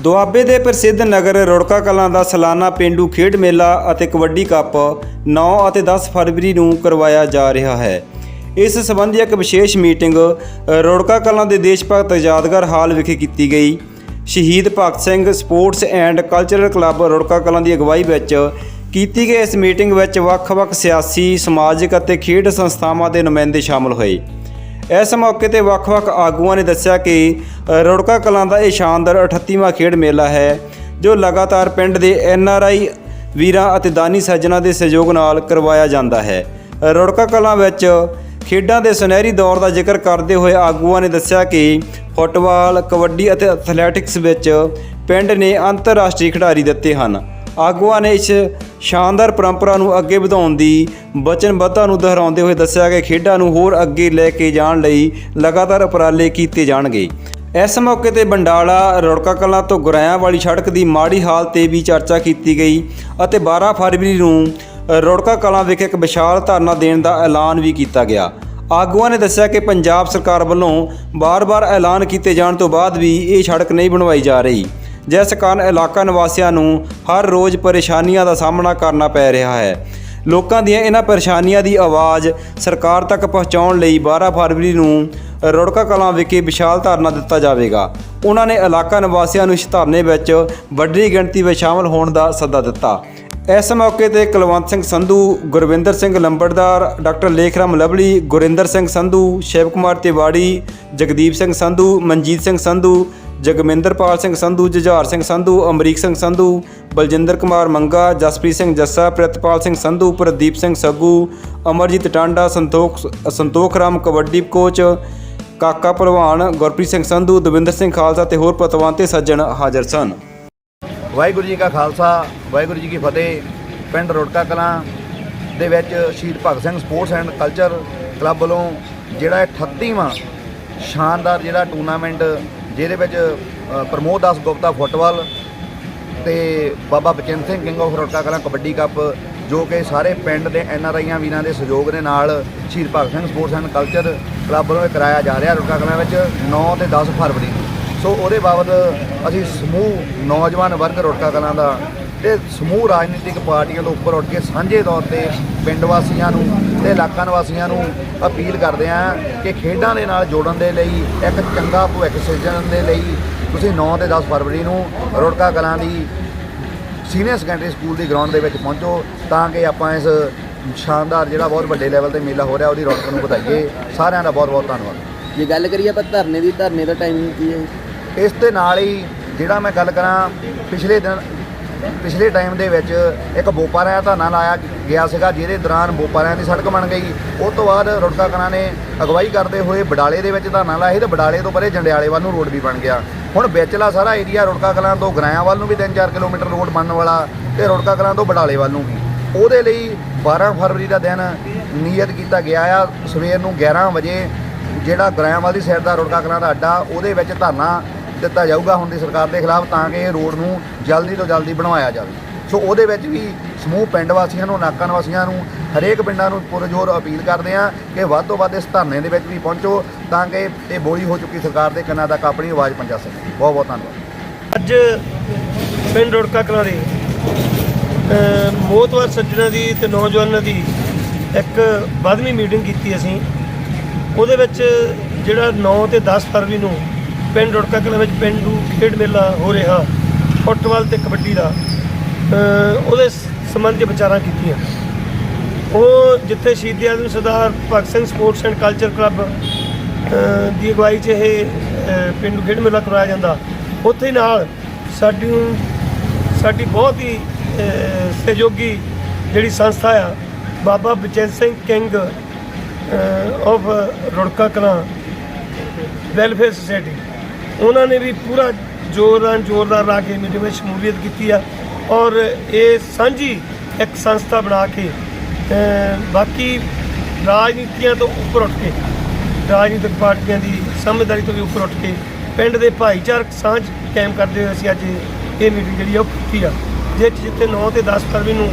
ਦੁਆਬੇ ਦੇ ਪ੍ਰਸਿੱਧ ਨਗਰ ਰੁੜਕਾ ਕਲਾਂ ਦਾ ਸਾਲਾਨਾ ਪਿੰਡੂ ਖੇਡ ਮੇਲਾ ਅਤੇ ਕਬੱਡੀ ਕੱਪ 9 ਅਤੇ 10 ਫਰਵਰੀ ਨੂੰ ਕਰਵਾਇਆ ਜਾ ਰਿਹਾ ਹੈ। ਇਸ ਸੰਬੰਧੀ ਇੱਕ ਵਿਸ਼ੇਸ਼ ਮੀਟਿੰਗ ਅ, ਰੁੜਕਾ ਕਲਾਂ ਦੇ ਦੇਸ਼ ਭਗਤ ਯਾਦਗਾਰ ਹਾਲ ਵਿਖੇ ਕੀਤੀ ਗਈ। Shaheed Bhagat Singh Sports and Cultural Club Rurka Kalan ਦੀ ਅਗਵਾਈ ਵਿੱਚ ਕੀਤੀ ਗਈ ਇਸ ਮੀਟਿੰਗ ਵਿੱਚ ਵੱਖ-ਵੱਖ ਸਿਆਸੀ ਸਮਾਜਿਕ ਅਤੇ ਖੇਡ ਸੰਸਥਾਵਾਂ ਦੇ ਨੁਮਾਇੰਦੇ ਸ਼ਾਮਲ ਹੋਏ। ਇਸ ਮੌਕੇ ਤੇ ਵੱਖ-ਵੱਖ ਆਗੂਆਂ ਨੇ ਦੱਸਿਆ ਕਿ ਰੁੜਕਾ ਕਲਾਂ ਦਾ ਇਹ ਸ਼ਾਨਦਾਰ 38ਵਾਂ ਖੇਡ ਮੇਲਾ ਹੈ ਜੋ ਲਗਾਤਾਰ ਪਿੰਡ ਦੇ ਐਨ ਆਰ ਆਈ ਵੀਰਾਂ ਅਤੇ ਦਾਨੀ ਸੱਜਣਾ ਦੇ ਸਹਿਯੋਗ ਨਾਲ ਕਰਵਾਇਆ ਜਾਂਦਾ ਹੈ। ਅ, ਕਲਾਂ ਵਿੱਚ ਖੇਡਾਂ ਦੇ ਸੁਨਹਿਰੀ ਦੌਰ ਦਾ ਜ਼ਿਕਰ ਕਰਦੇ ਹੋਏ ਆਗੂਆਂ ਨੇ ਦੱਸਿਆ ਕਿ ਫੁੱਟਬਾਲ ਕਬੱਡੀ ਅਤੇ ਐਥਲੈਟਿਕਸ ਵਿੱਚ ਪਿੰਡ ਨੇ ਅੰਤਰਰਾਸ਼ਟਰੀ ਖਿਡਾਰੀ ਦਿੱਤੇ ਹਨ। ਆਗੂਆਂ ਨੇ ਇਸ ਸ਼ਾਨਦਾਰ ਪਰੰਪਰਾ ਨੂੰ ਅੱਗੇ ਵਧਾਉਣ ਦੀ ਵਚਨਬੱਧਤਾ ਨੂੰ ਦੁਹਰਾਉਂਦੇ ਹੋਏ ਦੱਸਿਆ ਕਿ ਖੇਡਾਂ ਨੂੰ ਹੋਰ ਅੱਗੇ ਲੈ ਕੇ ਜਾਣ ਲਈ ਲਗਾਤਾਰ ਉਪਰਾਲੇ ਕੀਤੇ ਜਾਣਗੇ। ਇਸ ਮੌਕੇ ਤੇ ਬੰਡਾਲਾ, ਰੁੜਕਾ ਕਲਾਂ ਤੋਂ ਗੁਰਾਇਆਂ ਵਾਲੀ ਸੜਕ ਦੀ ਮਾੜੀ ਹਾਲਤ ਤੇ ਵੀ ਚਰਚਾ ਕੀਤੀ ਗਈ ਅਤੇ 12 ਫਰਵਰੀ ਨੂੰ ਰੁੜਕਾ ਕਲਾਂ ਵਿਖੇ ਇੱਕ ਵਿਸ਼ਾਲ ਧਰਨਾ ਦੇਣ ਦਾ ਐਲਾਨ ਵੀ ਕੀਤਾ ਗਿਆ। ਆਗੂਆਂ ਨੇ ਦੱਸਿਆ ਕਿ ਪੰਜਾਬ ਸਰਕਾਰ ਵੱਲੋਂ ਬਾਰ-ਬਾਰ ਐਲਾਨ ਕੀਤੇ ਜਾਣ ਤੋਂ ਬਾਅਦ ਵੀ ਇਹ ਸੜਕ ਨਹੀਂ ਬਣਵਾਈ ਜਾ ਰਹੀ, ਜਿਸ ਕਾਰਨ ਇਲਾਕਾ ਨਿਵਾਸੀਆਂ ਨੂੰ ਹਰ ਰੋਜ਼ ਪਰੇਸ਼ਾਨੀਆਂ ਦਾ ਸਾਹਮਣਾ ਕਰਨਾ ਪੈ ਰਿਹਾ ਹੈ। ਲੋਕਾਂ ਦੀਆਂ ਇਹਨਾਂ ਪਰੇਸ਼ਾਨੀਆਂ ਦੀ ਆਵਾਜ਼ ਸਰਕਾਰ ਤੱਕ ਪਹੁੰਚਾਉਣ ਲਈ 12 ਫਰਵਰੀ ਨੂੰ ਰੁੜਕਾ ਕਲਾਂ ਵਿਖੇ ਵਿਸ਼ਾਲ ਧਰਨਾ ਦਿੱਤਾ ਜਾਵੇਗਾ। ਉਹਨਾਂ ਨੇ ਇਲਾਕਾ ਨਿਵਾਸੀਆਂ ਨੂੰ ਇਸ ਧਰਨੇ ਵਿੱਚ ਵੱਡੀ ਗਿਣਤੀ ਵਿੱਚ ਸ਼ਾਮਲ ਹੋਣ ਦਾ ਸੱਦਾ ਦਿੱਤਾ। ਇਸ ਮੌਕੇ ਤੇ ਕੁਲਵੰਤ ਸਿੰਘ ਸੰਧੂ, ਗੁਰਵਿੰਦਰ ਸਿੰਘ ਲੰਬੜਦਾਰ, ਡਾਕਟਰ ਲੇਖਰਾਮ ਲਵਲੀ, ਗੁਰਿੰਦਰ ਸਿੰਘ ਸੰਧੂ, ਸ਼ਿਵ ਕੁਮਾਰ ਤਿਵਾੜੀ, ਜਗਦੀਪ ਸਿੰਘ ਸੰਧੂ, ਮਨਜੀਤ ਸਿੰਘ ਸੰਧੂ, ਜਗਮਿੰਦਰਪਾਲ ਸਿੰਘ ਸੰਧੂ, ਜੁਝਾਰ ਸਿੰਘ ਸੰਧੂ, ਅਮਰੀਕ ਸਿੰਘ ਸੰਧੂ, ਬਲਜਿੰਦਰ ਕੁਮਾਰ ਮੰਗਾ, ਜਸਪ੍ਰੀਤ ਸਿੰਘ ਜੱਸਾ, ਪ੍ਰਿਤਪਾਲ ਸਿੰਘ ਸੰਧੂ, ਪ੍ਰਦੀਪ ਸਿੰਘ ਸੱਗੂ, ਅਮਰਜੀਤ ਟਾਂਡਾ, ਸੰਤੋਖ ਸੰਤੋਖ ਰਾਮ ਕਬੱਡੀ ਕੋਚ ਕਾਕਾ ਭਲਵਾਨ, ਗੁਰਪ੍ਰੀਤ ਸਿੰਘ ਸੰਧੂ, ਦਵਿੰਦਰ ਸਿੰਘ ਖਾਲਸਾ ਤੇ ਹੋਰ ਪਤਵੰਤੇ ਸੱਜਣ ਹਾਜ਼ਰ ਸਨ। ਵਾਹਿਗੁਰੂ ਜੀ ਕਾ ਖਾਲਸਾ, ਵਾਹਿਗੁਰੂ ਜੀ ਕੀ ਫਤਿਹ। ਪਿੰਡ ਰੋੜਕਾ ਕਲਾਂ ਦੇ ਵਿੱਚ Shaheed Bhagat Singh Sports and Culture Club ਵੱਲੋਂ ਜਿਹੜਾ 38ਵਾਂ ਸ਼ਾਨਦਾਰ ਜਿਹੜਾ ਟੂਰਨਾਮੈਂਟ ਜਿਹਦੇ ਵਿੱਚ ਪ੍ਰਮੋਦ ਦਾਸ ਗੁਪਤਾ ਫੁੱਟਬਾਲ ਤੇ Baba Bachan Singh king of Rurka Kalan kabaddi cup ਜੋ ਕਿ ਸਾਰੇ ਪਿੰਡ ਦੇ ਐਨ ਆਰ ਆਈਆਂ ਵੀਰਾਂ ਦੇ ਸਹਿਯੋਗ ਦੇ ਨਾਲ Shaheed Bhagat Singh Sports and Culture Club ਵੱਲੋਂ ਇਹ ਕਰਾਇਆ ਜਾ ਰਿਹਾ ਰੁੜਕਾ ਕਲਾਂ ਵਿੱਚ 9 ਤੇ 10 ਫਰਵਰੀ ਨੂੰ। ਸੋ ਉਹਦੇ ਬਾਬਤ ਅਸੀਂ ਸਮੂਹ ਨੌਜਵਾਨ ਵਰਗ ਰੁੜਕਾ ਕਲਾਂ ਦਾ ਤੇ ਸਮੂਹ ਰਾਜਨੀਤਿਕ ਪਾਰਟੀਆਂ ਤੋਂ ਉੱਪਰ ਉੱਠ ਕੇ ਸਾਂਝੇ ਤੌਰ ਤੇ ਪਿੰਡ ਵਾਸੀਆਂ ਨੂੰ ਤੇ ਇਲਾਕਾ ਨਿਵਾਸੀਆਂ ਨੂੰ ਅਪੀਲ ਕਰਦੇ ਹਾਂ ਕਿ ਖੇਡਾਂ ਦੇ ਨਾਲ ਜੋੜਨ ਦੇ ਲਈ, ਇੱਕ ਚੰਗਾ ਭਵਿੱਖ ਸਿਰਜਣ ਦੇ ਲਈ ਤੁਸੀਂ 9 ਤੇ 10 ਫਰਵਰੀ ਨੂੰ ਰੋੜਕਾ ਕਲਾਂ ਦੀ ਸੀਨੀਅਰ ਸੈਕੰਡਰੀ ਸਕੂਲ ਦੀ ਗਰਾਊਂਡ ਦੇ ਵਿੱਚ ਪਹੁੰਚੋ ਤਾਂ ਕਿ ਆਪਾਂ ਇਸ ਸ਼ਾਨਦਾਰ ਜਿਹੜਾ ਬਹੁਤ ਵੱਡੇ ਲੈਵਲ ਤੇ ਮੇਲਾ ਹੋ ਰਿਹਾ ਉਹਦੀ ਰੌਣਕ ਨੂੰ ਵਧਾਈਏ। ਸਾਰਿਆਂ ਦਾ ਬਹੁਤ ਬਹੁਤ ਧੰਨਵਾਦ। ਜੇ ਗੱਲ ਕਰੀਏ ਆਪਾਂ ਧਰਨੇ ਦੀ ਧਰਨੇ ਦਾ ਟਾਈਮਿੰਗ ਕੀ ਹੈ? ਇਸ ਦੇ ਨਾਲ ਹੀ ਜਿਹੜਾ ਮੈਂ ਗੱਲ ਕਰਾਂ ਪਿਛਲੇ ਦਿਨ ਪਿਛਲੇ ਟਾਈਮ ਦੇ ਵਿੱਚ ਇੱਕ ਬੋਪਾਰਿਆਂ ਦਾ ਧਰਨਾ ਲਾਇਆ ਗਿਆ ਸੀਗਾ ਜਿਹਦੇ ਦੌਰਾਨ ਬੋਪਾਰਿਆਂ ਦੀ ਸੜਕ ਬਣ ਗਈ। ਉਸ ਤੋਂ ਬਾਅਦ ਰੁੜਕਾ ਕਲਾਂ ਨੇ ਅਗਵਾਈ ਕਰਦੇ ਹੋਏ ਬਡਾਲੇ ਦੇ ਵਿੱਚ ਧਰਨਾ ਲਾਇਆ ਸੀ ਤੇ ਬਡਾਲੇ ਤੋਂ ਪਰੇ ਜੰਡਿਆਲੇ ਵੱਲ ਨੂੰ ਰੋਡ ਵੀ ਬਣ ਗਿਆ। ਹੁਣ ਵਿਚਲਾ ਸਾਰਾ ਏਰੀਆ ਰੁੜਕਾ ਕਲਾਂ ਤੋਂ ਗਰਾਇਆਂ ਵੱਲ ਨੂੰ ਵੀ 3-4 ਕਿਲੋਮੀਟਰ ਰੋਡ ਬਣਨ ਵਾਲਾ ਤੇ ਰੁੜਕਾ ਕਲਾਂ ਤੋਂ ਬਡਾਲੇ ਵੱਲ ਨੂੰ ਵੀ। ਉਹਦੇ ਲਈ 12 ਫਰਵਰੀ ਦਾ ਦਿਨ ਨਿਯਤ ਕੀਤਾ ਗਿਆ ਆ। ਸਵੇਰ ਨੂੰ 11 ਵਜੇ ਜਿਹੜਾ ਗਰਾਇਆਂਵਾਲ ਵਾਲੀ ਸਾਈਡ ਦਾ ਰੋੜਕਾ ਕਲਾਂ ਦਾ ਅੱਡਾ, ਉਹਦੇ ਵਿੱਚ ਧਰਨਾ ਦਿੱਤਾ ਜਾਊਗਾ ਹੁਣ ਦੀ ਸਰਕਾਰ ਦੇ ਖਿਲਾਫ ਤਾਂ ਕਿ ਇਹ ਰੋਡ ਨੂੰ ਜਲਦੀ ਤੋਂ ਜਲਦੀ ਬਣਵਾਇਆ ਜਾਵੇ। ਸੋ ਉਹਦੇ ਵਿੱਚ ਵੀ ਸਮੂਹ ਪਿੰਡ ਵਾਸੀਆਂ ਨੂੰ ਨਾਕਾ ਵਾਸੀਆਂ ਨੂੰ ਹਰੇਕ ਪਿੰਡਾਂ ਨੂੰ ਪੁਰਜੋਰ ਅਪੀਲ ਕਰਦੇ ਆ ਕਿ ਵੱਧ ਤੋਂ ਵੱਧ ਇਸ ਧਰਨੇ ਦੇ ਵਿੱਚ ਵੀ ਪਹੁੰਚੋ ਤਾਂ ਕਿ ਇਹ ਬੋਲੀ ਹੋ ਚੁੱਕੀ ਸਰਕਾਰ ਦੇ ਕੰਨਾਂ ਤੱਕ ਆਪਣੀ ਆਵਾਜ਼ ਪਹੁੰਚਾ ਸਕੇ। ਬਹੁਤ ਬਹੁਤ ਧੰਨਵਾਦ। ਅੱਜ ਪਿੰਡ ਰੁੜਕਾ ਕਲਾਂ ਦੇ ਅ, ਸੱਜਣਾਂ ਦੀ ਤੇ ਨੌਜਵਾਨਾਂ ਦੀ ਇੱਕ ਵੱਧਵੀਂ ਮੀਟਿੰਗ ਕੀਤੀ ਅਸੀਂ। ਉਹਦੇ ਵਿੱਚ ਜਿਹੜਾ 9 ਤੇ 10 ਫਰਵਰੀ ਨੂੰ ਪਿੰਡ ਰੁੜਕਾ ਕਲਾਂ ਵਿੱਚ ਪਿੰਡੂ ਖੇਡ ਮੇਲਾ ਹੋ ਰਿਹਾ ਫੁੱਟਬਾਲ ਤੇ ਕਬੱਡੀ ਦਾ। ਉਹਦੇ ਸੰਬੰਧ 'ਚ ਵਿਚਾਰਾਂ ਕੀਤੀਆਂ। ਉਹ ਜਿੱਥੇ Shaheed Azam Sardar Bhagat Singh Sports and Culture Club ਦੀ ਅਗਵਾਈ 'ਚ ਇਹ ਅ, ਪਿੰਡੂ ਖੇਡ ਮੇਲਾ ਕਰਵਾਇਆ ਜਾਂਦਾ। ਉੱਥੇ ਨਾਲ ਸਾਡੀ ਸਾਡੀ ਬਹੁਤ ਹੀ ਸਹਿਯੋਗੀ ਜਿਹੜੀ ਸੰਸਥਾ ਆ Baba Bachan Singh king of Rurka Kalan welfare society. ਉਹਨਾਂ ਨੇ ਵੀ ਪੂਰਾ ਜ਼ੋਰਦਾਰ ਜ਼ੋਰਦਾਰ ਲਾ ਕੇ ਮੀਟਿੰਗ ਵਿੱਚ ਸ਼ਮੂਲੀਅਤ ਕੀਤੀ ਆ। ਔਰ ਇਹ ਸਾਂਝੀ ਇੱਕ ਸੰਸਥਾ ਬਣਾ ਕੇ ਬਾਕੀ ਰਾਜਨੀਤੀਆਂ ਤੋਂ ਉੱਪਰ ਉੱਠ ਕੇ, ਰਾਜਨੀਤਿਕ ਪਾਰਟੀਆਂ ਦੀ ਸਮਝਦਾਰੀ ਤੋਂ ਵੀ ਉੱਪਰ ਉੱਠ ਕੇ, ਪਿੰਡ ਦੇ ਭਾਈਚਾਰਕ ਸਾਂਝ ਕਾਇਮ ਕਰਦੇ ਹੋਏ ਅਸੀਂ ਅੱਜ ਇਹ ਮੀਟਿੰਗ ਜਿਹੜੀ ਆ ਉਹ ਕੀਤੀ ਆ। ਜਿਹ 'ਚ ਜਿੱਥੇ 9 ਤੇ 10 ਫਰਵਰੀ ਨੂੰ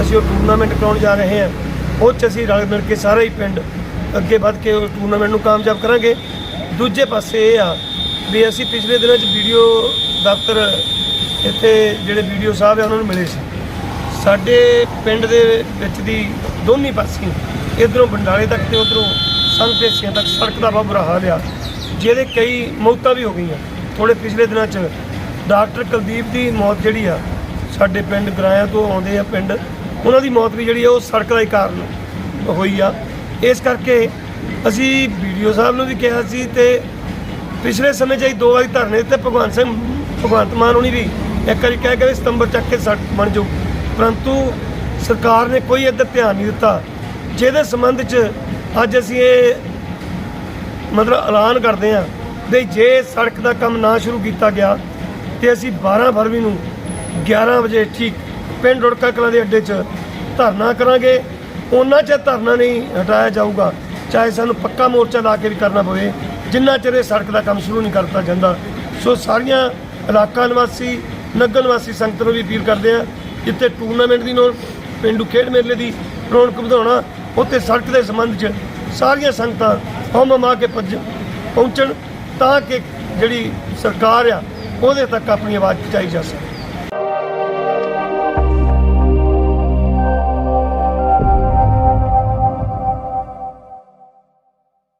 ਅਸੀਂ ਉਹ ਟੂਰਨਾਮੈਂਟ ਕਰਾਉਣ ਜਾ ਰਹੇ ਹਾਂ, ਉਹ 'ਚ ਅਸੀਂ ਰਲ ਮਿਲ ਕੇ ਸਾਰਾ ਹੀ ਪਿੰਡ ਅੱਗੇ ਵੱਧ ਕੇ ਉਹ ਟੂਰਨਾਮੈਂਟ ਨੂੰ ਕਾਮਯਾਬ ਕਰਾਂਗੇ। ਦੂਜੇ ਪਾਸੇ ਇਹ ਆ ਵੀ ਅਸੀਂ ਪਿਛਲੇ ਦਿਨਾਂ 'ਚ ਵੀਡੀਓ ਦਫ਼ਤਰ ਇੱਥੇ ਜਿਹੜੇ ਵੀਡੀਓ ਸਾਹਿਬ ਆ, ਉਹਨਾਂ ਨੂੰ ਮਿਲੇ ਸੀ। ਸਾਡੇ ਪਿੰਡ ਦੇ ਵਿੱਚ ਦੀ ਦੋਨੀ ਪਾਸੇ, ਇਧਰੋਂ ਬੰਡਾਲੇ ਤੱਕ ਤੇ ਉਧਰੋਂ ਸੰਗਤੇਸੀਆਂ ਤੱਕ ਸੜਕ ਦਾ ਬਹੁਤ ਬੁਰਾ ਹਾਲ ਆ। ਜਿਹਦੇ ਕਈ ਮੌਤਾਂ ਵੀ ਹੋ ਗਈਆਂ। ਥੋੜੇ ਪਿਛਲੇ ਦਿਨਾਂ 'ਚ ਡਾਕਟਰ ਕੁਲਦੀਪ ਦੀ ਮੌਤ ਜਿਹੜੀ ਆ, ਸਾਡੇ ਪਿੰਡ ਗਰਾਇਆ ਤੋਂ ਆਉਂਦੇ ਆ ਪਿੰਡ, ਉਹਨਾਂ ਦੀ ਮੌਤ ਵੀ ਜਿਹੜੀ ਆ, ਉਹ ਸੜਕ ਦਾ ਹੀ ਕਾਰਨ ਹੋਈ ਆ। ਇਸ ਕਰਕੇ ਅਸੀਂ ਵੀਡੀਓ ਸਾਹਿਬ ਨੂੰ ਵੀ ਕਿਹਾ ਸੀ ਤੇ ਪਿਛਲੇ ਸਮੇਂ 'ਚ ਅਸੀਂ ਦੋ ਵਾਰੀ ਧਰਨੇ ਦਿੱਤੇ ਭਗਵੰਤ ਸਿੰਘ, ਭਗਵੰਤ ਮਾਨ ਹੁਣੀ ਵੀ ਇੱਕ ਵਾਰੀ ਕਹਿ ਕੇ ਵੀ ਸਤੰਬਰ ਚੱਕ ਕੇ ਸੜਕ ਬਣ ਜਾਊ। ਪਰੰਤੂ ਸਰਕਾਰ ਨੇ ਕੋਈ ਇੱਧਰ ਧਿਆਨ ਨਹੀਂ ਦਿੱਤਾ। ਜਿਹਦੇ ਸੰਬੰਧ 'ਚ ਅੱਜ ਅਸੀਂ ਇਹ ਮਤਲਬ ਐਲਾਨ ਕਰਦੇ ਹਾਂ ਵੀ ਜੇ ਸੜਕ ਦਾ ਕੰਮ ਨਾ ਸ਼ੁਰੂ ਕੀਤਾ ਗਿਆ, ਤੇ ਅਸੀਂ 12 ਫਰਵਰੀ ਨੂੰ 11 ਵਜੇ ਠੀਕ ਪਿੰਡ ਰੁੜਕਾ ਕਲਾਂ ਦੇ ਅੱਡੇ 'ਚ ਧਰਨਾ ਕਰਾਂਗੇ। ਉਹਨਾਂ 'ਚ ਧਰਨਾ ਨਹੀਂ ਹਟਾਇਆ ਜਾਊਗਾ। ਚਾਹੇ ਸਾਨੂੰ ਪੱਕਾ ਮੋਰਚਾ ਲਾ ਕੇ ਵੀ ਕਰਨਾ ਪਵੇ। ਜਿੰਨਾ ਚਿਰ ਇਹ ਸੜਕ ਦਾ ਕੰਮ ਸ਼ੁਰੂ ਨਹੀਂ ਕਰਤਾ ਜਾਂਦਾ। ਸੋ ਸਾਰੀਆਂ ਇਲਾਕਾ ਨਿਵਾਸੀ ਨਗਰ ਨਿਵਾਸੀ ਸੰਗਤ ਨੂੰ ਵੀ ਅਪੀਲ ਕਰਦੇ ਆ, ਜਿੱਥੇ ਟੂਰਨਾਮੈਂਟ ਦੀ ਨੋ ਪਿੰਡੂ ਖੇਡ ਮੇਲੇ ਦੀ ਰੌਣਕ ਵਧਾਉਣਾ, ਉੱਥੇ ਸੜਕ ਦੇ ਸੰਬੰਧ 'ਚ ਸਾਰੀਆਂ ਸੰਗਤਾਂ ਹਮ ਕੇ ਭੱਜ ਪਹੁੰਚਣ, ਤਾਂ ਕਿ ਜਿਹੜੀ ਸਰਕਾਰ ਆ, ਉਹਦੇ ਤੱਕ ਆਪਣੀ ਆਵਾਜ਼ ਪਹੁੰਚਾਈ ਜਾ ਸਕੇ।